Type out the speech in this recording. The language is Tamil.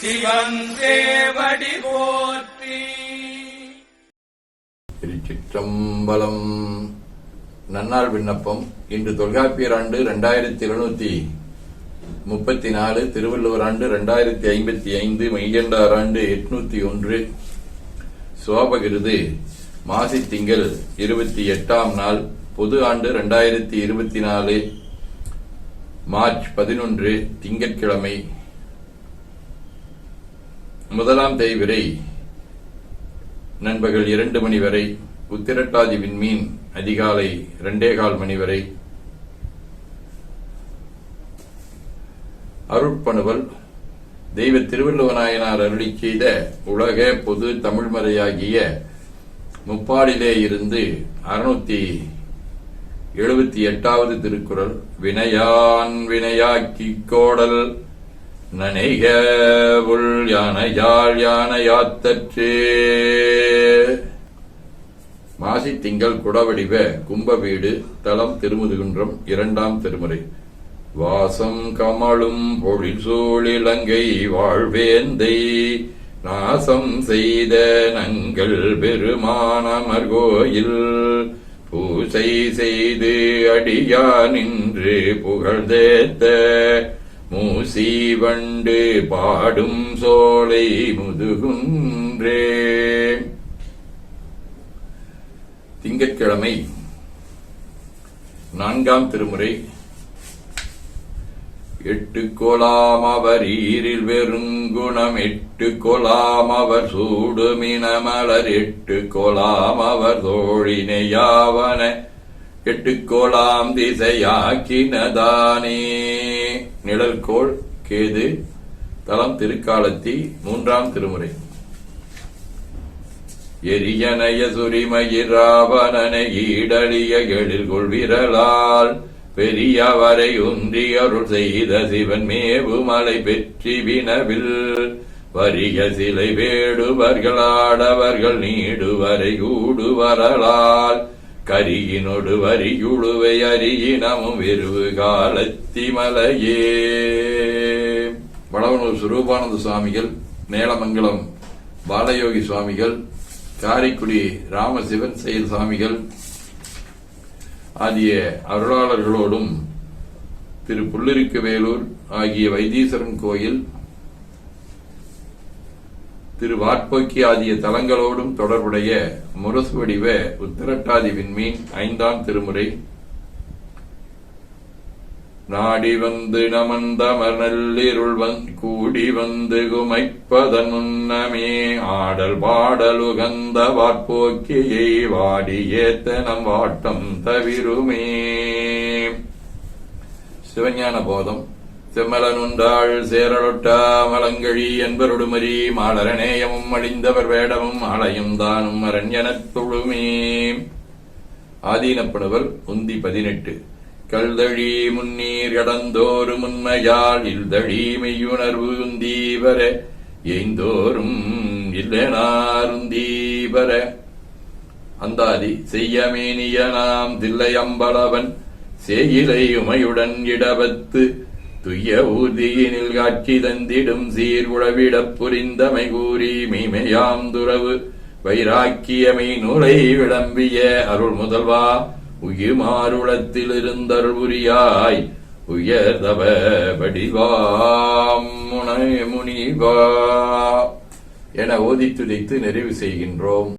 சிவன் தேவடி போற்றி. திருச்சிற்றம்பலம். நன்னாள் விண்ணப்பம். இன்று தொல்காப்பியர் ஆண்டு இரண்டாயிரத்தி எழுநூத்தி முப்பத்தி நாலு திருவள்ளுவர் ஆண்டு இரண்டாயிரத்தி ஐம்பத்தி ஐந்து மெய்யண்டார் ஆண்டு எட்நூத்தி ஒன்று. சுவாபகிருது. மாசி திங்கள் இருபத்தி எட்டாம் நாள் பொது ஆண்டு இரண்டாயிரத்தி இருபத்தி நாலு மார்ச் பதினொன்று திங்கட்கிழமை. முதலாம் தேய்விரை நண்பகல் இரண்டு மணி வரை உத்திரட்டாதி விண்மீன் அதிகாலை இரண்டே கால் மணி வரை. அருட்பணுவல் தெய்வ திருவள்ளுவநாயனார் அருளி செய்த உலக பொது தமிழ்மறையாகிய முப்பாடிலே இருந்து அறுநூத்தி எழுபத்தி எட்டாவது திருக்குறள் வினையான் வினையாக்கி கோடல். நனைக உள் யானையாள் யானையாத்தற்றே மாசி திங்கள் குடவடிவ கும்ப வீடு தலம் திருமுதுகுன்றம் இரண்டாம் திருமுறை. வாசம் கமலும் பொழில் சூழிலங்கை வாழ்வேந்தை. நாசம் செய்த நங்கள் பெருமானமர்கோயில் பூசை செய்து அடியா நின்று புகழ்ந்தேத்த மூசி வண்டு பாடும் சோலை முதுகுன்றே. திங்கட்கிழமை நான்காம் திருமுறை. எட்டு கொலாம் அவர் ஈரில் வெறுங்குணம் எட்டு கொலாம் அவர் சூடுமினமலர் எட்டு கொலாம் அவர் தோழினையாவன கெட்டுக்கோளாம் கோலாம் திசையாக்கினதானே நிழல்கோள் கேது தலம் திருக்காலத்தி மூன்றாம் திருமுறை. எரியனைய சுரிமயிராவணனை ஈடலிய எழில் கொள்விரலால் பெரியவரை உந்தி அருள் செய்த சிவன் மேவு மலை பெற்றி வினவில். வரிய சிலை வேடுவர்கள் ஆடவர்கள் நீடுவரை கூடுவரலால் கரியினொடு வரியுழுவை அரியினமும் வெறுவு காலத்தி மலையே வளவனூர் சுரூபானந்த சுவாமிகள் மேலமங்கலம் பாலயோகி சுவாமிகள் காரைக்குடி ராமசிவன் செயல் சுவாமிகள் ஆகிய அருளாளர்களோடும் திரு புல்லிருக்கு வேலூர் ஆகிய வைத்தீஸ்வரன் கோயில் திரு வாட்போக்கி ஆகிய தலங்களோடும் தொடர்புடைய முரசு வடிவ உத்திரட்டாதி விண்மீன் ஐந்தாம் திருமுறை. நாடி வந்து நமந்தமர் நல்லிருள் வந் கூடி வந்து குமைப்பதன் முன்னமே ஆடல் பாடல் உகந்த வாட்போக்கியை வாடி ஏத்த நம் வாட்டம் தவிருமே. சிவஞான போதம் செம்மலனுண்டாள் சேரலொட்டா மலங்கழி என்பருடுமரி மாலரநேயமும் அழிந்தவர் வேடமும் ஆலயம் தானும் அரண்யனத் தொழுமே. ஆதீனப்படுவர் உந்தி பதினெட்டு. கல்தழி முன்னீர் கடந்தோறு முன்மையால் இல்தழி மெய்யுணர்வு உந்தீவர. எய்ந்தோறும் இல்லனாருந்தீவர அந்தாதி செய்யமேனிய நாம் தில்லையம்பளவன் சேயிலை உமையுடன் இடவத்து துய்ய ஊர்தியினில் காட்சி தந்திடும் சீர் உழவிடப் புரிந்தமை கூறி மீமையாம் துறவு. வைராக்கியமை நூலை விளம்பிய அருள் முதல்வா உயிர்மாருளத்தில் இருந்தருள் புரியாய் உயர்தவ வடிவாம் முனை முனிவா. என ஓதித்துதைத்து நிறைவு செய்கின்றோம்.